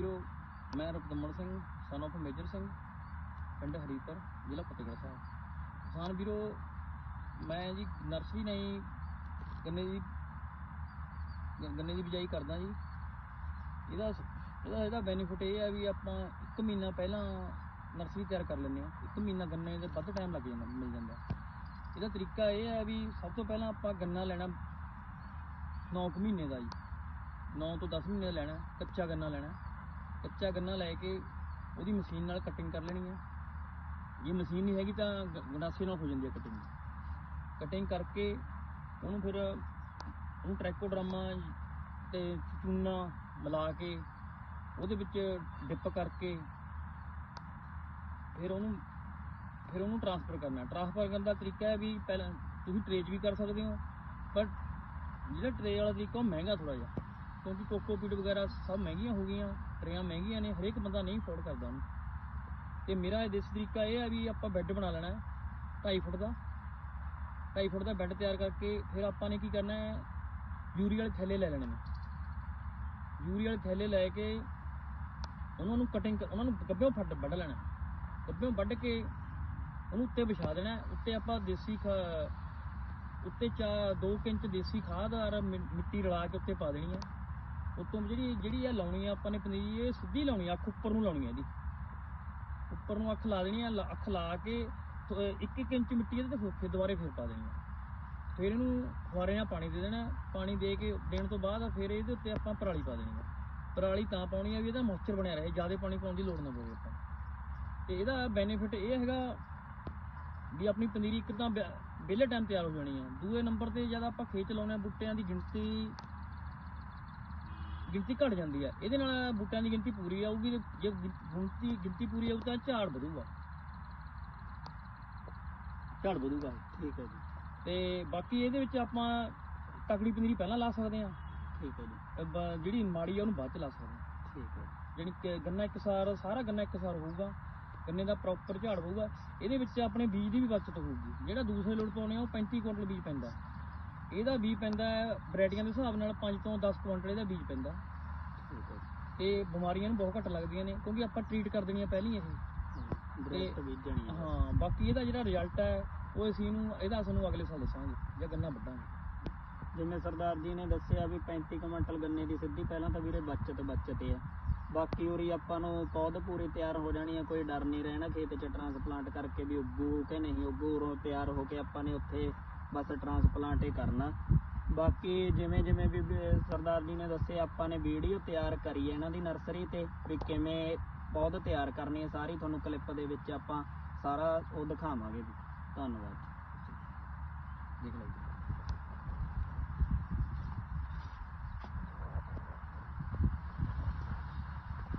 ਵੀਰੋ, ਮੈਂ ਰਪਤਮਨ Singh son of major Singh, ਪਿੰਡ ਹਰੀਪੁਰ, ਜ਼ਿਲ੍ਹਾ ਫਤਿਹਗੜ੍ਹ ਸਾਹਿਬ। ਕਿਸਾਨ ਵੀਰੋ, ਮੈਂ ਜੀ ਨਰਸਰੀ ਨਹੀਂ, ਗੰਨੇ ਦੀ ਗ- ਗੰਨੇ ਦੀ ਬਿਜਾਈ ਕਰਦਾ ਜੀ। ਇਹਦਾ ਸ- ਇਹਦਾ ਇਹਦਾ ਬੈਨੀਫਿਟ ਇਹ ਹੈ ਵੀ ਆਪਾਂ 1 ਮਹੀਨਾ ਪਹਿਲਾਂ ਨਰਸਰੀ ਤਿਆਰ ਕਰ ਲੈਂਦੇ ਹਾਂ। 1 ਮਹੀਨਾ ਗੰਨੇ ਦੇ ਵੱਧ ਟਾਈਮ ਲੱਗ ਜਾਂਦਾ, ਮਿਲ ਜਾਂਦਾ। ਇਹਦਾ ਤਰੀਕਾ ਇਹ ਹੈ ਵੀ ਸਭ ਤੋਂ ਪਹਿਲਾਂ ਆਪਾਂ ਗੰਨਾ ਲੈਣਾ 9 ਮਹੀਨੇ ਦਾ ਜੀ। 9 ਤੋਂ 10 ਮਹੀਨੇ ਦਾ ਲੈਣਾ, ਕੱਚਾ ਗੰਨਾ ਲੈਣਾ। ਕੱਚਾ ਗੰਨਾ ਲੈ ਕੇ ਉਹਦੀ ਮਸ਼ੀਨ ਨਾਲ ਕਟਿੰਗ ਕਰ ਲੈਣੀ ਹੈ। ਜੇ ਮਸ਼ੀਨ ਨਹੀਂ ਹੈਗੀ ਤਾਂ ਗ- ਗੰਡਾਸੇ ਨਾਲ ਹੋ ਜਾਂਦੀ ਹੈ ਕਟਿੰਗ ਕਟਿੰਗ ਕਰਕੇ ਉਹਨੂੰ ਫਿਰ ਉਹਨੂੰ ਟਰੈਕੋ ਡਰਾਮਾ ਤੇ ਚੂਨਾ ਮਿਲਾ ਕੇ ਉਹਦੇ ਵਿੱਚ ਡਿਪ ਕਰਕੇ ਫਿਰ ਉਹਨੂੰ ਫਿਰ ਉਹਨੂੰ ਟਰਾਂਸਫਰ ਕਰਨਾ। ਟਰਾਂਸਫਰ ਕਰਨ ਦਾ ਤਰੀਕਾ ਹੈ ਵੀ ਪਹਿਲਾਂ ਤੁਸੀਂ ਟਰੇਜ ਵੀ ਕਰ ਸਕਦੇ ਹੋ ਬਟ ਜਿਹੜਾ ਟਰੇ ਵਾਲਾ ਤਰੀਕਾ ਉਹ ਮਹਿੰਗਾ ਥੋੜਾ ਜਿਹਾ, ਕਿਉਂਕਿ ਕੋਕੋਪੀਟ ਵਗੈਰਾ ਸਭ ਮਹਿੰਗੀਆਂ ਹੋ ਗਈਆਂ। ਟਰੇਆਂ ਮਹਿੰਗੀਆਂ ਨੇ, ਹਰੇਕ ਬੰਦਾ ਨਹੀਂ ਅਫੋਰਡ ਕਰਦਾ ਉਹਨੂੰ। ਤੇ ਮੇਰਾ ਇਹ ਦੇਸੀ ਤਰੀਕਾ ਇਹ ਆ ਵੀ ਆਪਾਂ ਬੈੱਡ ਬਣਾ ਲੈਣਾ ਹੈ 2.5 ਫੁੱਟ ਦਾ। 2.5 ਫੁੱਟ ਦਾ ਬੈੱਡ ਤਿਆਰ ਕਰਕੇ ਫਿਰ ਆਪਾਂ ਨੇ ਕੀ ਕਰਨਾ ਹੈ, ਯੂਰੀ ਵਾਲੇ ਥੈਲੇ ਲੈ ਲੈਣੇ ਨੇ। ਯੂਰੀ ਵਾਲੇ ਥੈਲੇ ਲੈ ਕੇ ਉਹਨਾਂ ਨੂੰ ਕਟਿੰਗ ਉਹਨਾਂ ਨੂੰ ਗੱਭਿਓਂ ਫੱਡ ਵੱਢ ਲੈਣਾ ਗੱਭਿਓਂ ਵੱਢ ਕੇ ਉਹਨੂੰ ਉੱਤੇ ਵਿਛਾ ਦੇਣਾ ਉੱਤੇ ਆਪਾਂ ਦੇਸੀ ਖਾ- ਉੱਤੇ ਚਾ 2 ਇੰਚ ਦੇਸੀ ਖਾਦ ਔਰ ਮਿ- ਮਿੱਟੀ ਰਲਾ ਕੇ ਉੱਤੇ ਪਾ ਦੇਣੀ ਹੈ। ਉੱਤੋਂ ਜਿਹੜੀ ਜਿਹੜੀ ਆ ਲਾਉਣੀ ਆ ਆਪਾਂ ਨੇ ਪਨੀਰੀ, ਇਹ ਸਿੱਧੀ ਲਾਉਣੀ ਆ, ਅੱਖ ਉੱਪਰ ਨੂੰ ਲਾਉਣੀ ਆ ਇਹਦੀ। ਉੱਪਰ ਨੂੰ ਅੱਖ ਲਾ ਦੇਣੀ ਆ, ਲ- ਅੱਖ ਲਾ ਕੇ 1-1 ਇੰਚ ਮਿੱਟੀ ਇਹਦੇ ਤੇ ਫਿਰ ਦੁਬਾਰੇ ਫਿਰ ਪਾ ਦੇਣੀ ਆ। ਫਿਰ ਇਹਨੂੰ ਫੁਆਰੇ ਨਾਲ ਪਾਣੀ ਦੇ ਦੇਣਾ, ਪਾਣੀ ਦੇ ਕੇ ਦੇਣ ਤੋਂ ਬਾਅਦ ਫਿਰ ਇਹਦੇ ਉੱਤੇ ਆਪਾਂ ਪਰਾਲੀ ਪਾ ਦੇਣੀ ਆ। ਪਰਾਲੀ ਤਾਂ ਪਾਉਣੀ ਆ ਵੀ ਇਹਦਾ ਮੋਇਸਚਰ ਬਣਿਆ ਰਹੇ, ਜ਼ਿਆਦਾ ਪਾਣੀ ਪਾਉਣ ਦੀ ਲੋੜ ਨਾ ਪਵੇ ਆਪਾਂ ਨੂੰ। ਤੇ ਇਹਦਾ ਬੈਨੀਫਿਟ ਇਹ ਹੈਗਾ ਵੀ ਆਪਣੀ ਪਨੀਰੀ ਇੱਕ ਤਾਂ ਵਿ- ਵਿਹਲੇ ਟਾਈਮ ਤਿਆਰ ਹੋ ਜਾਣੀ ਆ। ਦੂਏ ਨੰਬਰ ਤੇ ਜਦ ਆਪਾਂ ਖੇਤ ਲਾਉਣੇ ਆ, ਬੂਟਿਆਂ ਦੀ ਗਿਣਤੀ ਗਿਣਤੀ ਘਟ ਜਾਂਦੀ ਆ। ਇਹਦੇ ਨਾਲ ਬੂਟਿਆਂ ਦੀ ਗਿਣਤੀ ਪੂਰੀ ਆਊਗੀ ਜੇ ਗਿਣਤੀ ਗਿਣਤੀ ਪੂਰੀ ਆਊ ਤਾਂ ਝਾੜ ਵਧੂਗਾ। ਝਾੜ ਵਧੂਗਾ ਠੀਕ ਹੈ ਜੀ। ਤੇ ਬਾਕੀ ਇਹਦੇ ਵਿੱਚ ਆਪਾਂ ਤਕੜੀ ਪਨੀਰੀ ਪਹਿਲਾਂ ਲਾ ਸਕਦੇ ਆ ਠੀਕ ਹੈ ਜੀ। ਜਿਹੜੀ ਮਾੜੀ ਆ ਉਹਨੂੰ ਬਾਅਦ ਚ ਲਾ ਸਕਦੇ ਆ ਠੀਕ ਹੈ। ਕਿ ਗੰਨਾ ਇੱਕਸਾਰ ਸਾਰਾ ਗੰਨਾ ਇੱਕਸਾਰ ਹੋਊਗਾ। ਗੰਨੇ ਦਾ ਪ੍ਰੋਪਰ ਝਾੜ ਹੋਊਗਾ। ਇਹਦੇ ਵਿੱਚ ਆਪਣੇ ਬੀਜ ਦੀ ਵੀ ਬਚਤ ਹੋਊਗੀ। ਜਿਹੜਾ ਦੂਸਰੇ ਲੋਟ ਪਾਉਣੇ ਆ ਉਹ 35 ਕੁਇੰਟਲ ਬੀਜ ਪੈਂਦਾ। ਇਹਦਾ ਬੀਜ ਪੈਂਦਾ ਵੈਰਾਈਟੀਆਂ ਦੇ ਹਿਸਾਬ ਨਾਲ 5 ਤੋਂ 10 ਕੁਇੰਟਲ ਇਹਦਾ ਬੀਜ ਪੈਂਦਾ। ਤੇ ਬਿਮਾਰੀਆਂ ਨੂੰ ਬਹੁਤ ਘੱਟ ਲੱਗਦੀਆਂ ਨੇ ਕਿਉਂਕਿ ਆਪਾਂ ਟ੍ਰੀਟ ਕਰ ਦੇਣੀਆਂ ਪਹਿਲਾਂ ਇਹ। ਬੀਜਣੀ ਹੈ। ਬਾਕੀ ਇਹਦਾ ਜਿਹੜਾ ਰਿਜ਼ਲਟ ਹੈ ਉਹ ਅਸੀਂ ਨੂੰ ਇਹਦਾ ਸਾਨੂੰ ਅਗਲੇ ਸਾਲ ਦੱਸਾਂਗੇ ਜਾਂ ਗੰਨਾ ਵੱਢਾਂਗੇ। ਜਿਵੇਂ ਸਰਦਾਰ ਜੀ ਨੇ ਦੱਸਿਆ ਵੀ 35 ਕੁਇੰਟਲ ਗੰਨੇ ਦੀ ਸਿੱਧੀ ਪਹਿਲਾਂ ਤਾਂ ਵੀਰੇ ਬਚਤ ਬਚਤ ਹੈ। ਬਾਕੀ ਉਰੀ ਆਪਾਂ ਨੂੰ ਪੌਦ ਪੂਰੀ ਤਿਆਰ ਹੋ ਜਾਣੀ ਹੈ ਕੋਈ ਡਰ ਨਹੀਂ ਰਹਿਣਾ ਖੇਤ 'ਚ ਟਰਾਂਸਪਲਾਂਟ ਕਰਕੇ ਵੀ ਉੱਗੂ ਕਿ ਨਹੀਂ ਉੱਗੂ ਉਰੋਂ ਤਿਆਰ ਹੋ ਕੇ ਆਪਾਂ ਨੇ ਉੱਥੇ ਬਸ ਟ੍ਰਾਂਸਪਲਾਂਟ ਹੀ ਕਰਨਾ। ਬਾਕੀ ਜਿਵੇਂ ਜਿਵੇਂ ਵੀ ਸਰਦਾਰ ਜੀ ਨੇ ਦੱਸਿਆ ਆਪਾਂ ਨੇ ਵੀਡੀਓ ਤਿਆਰ ਕਰੀ ਹੈ ਇਹਨਾਂ ਦੀ ਨਰਸਰੀ ਤੇ, ਵੀ ਕਿਵੇਂ ਪੌਦ ਤਿਆਰ ਕਰਨੀ ਹੈ ਸਾਰੀ। ਤੁਹਾਨੂੰ ਕਲਿੱਪ ਦੇ ਵਿੱਚ ਆਪਾਂ ਸਾਰਾ ਉਹ ਦਿਖਾਵਾਂਗੇ ਜੀ ਧੰਨਵਾਦ।